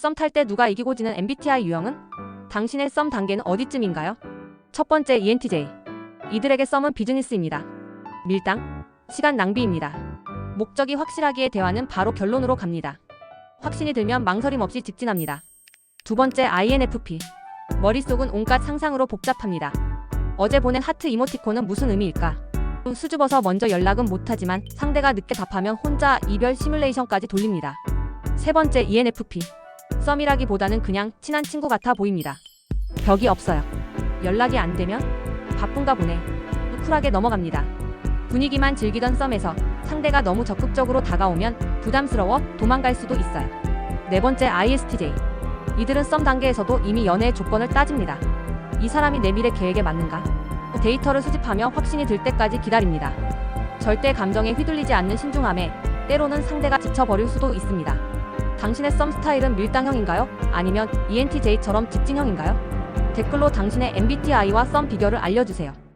썸 탈 때 누가 이기고 지는 MBTI 유형은? 당신의 썸 단계는 어디쯤인가요? 첫 번째 ENTJ. 이들에게 썸은 비즈니스입니다. 밀당, 시간 낭비입니다. 목적이 확실하기에 대화는 바로 결론으로 갑니다. 확신이 들면 망설임 없이 직진합니다. 두 번째 INFP. 머릿속은 온갖 상상으로 복잡합니다. 어제 보낸 하트 이모티콘은 무슨 의미일까? 수줍어서 먼저 연락은 못하지만 상대가 늦게 답하면 혼자 이별 시뮬레이션까지 돌립니다. 세 번째 ENFP. 썸이라기보다는 그냥 친한 친구 같아 보입니다. 벽이 없어요. 연락이 안 되면 바쁜가 보네. 쿨하게 넘어갑니다. 분위기만 즐기던 썸에서 상대가 너무 적극적으로 다가오면 부담스러워 도망갈 수도 있어요. 네 번째 ISTJ. 이들은 썸 단계에서도 이미 연애의 조건을 따집니다. 이 사람이 내 미래 계획에 맞는가? 데이터를 수집하며 확신이 들 때까지 기다립니다. 절대 감정에 휘둘리지 않는 신중함에 때로는 상대가 지쳐버릴 수도 있습니다. 당신의 썸 스타일은 밀당형인가요? 아니면 ENTJ처럼 직진형인가요? 댓글로 당신의 MBTI와 썸 비결을 알려주세요.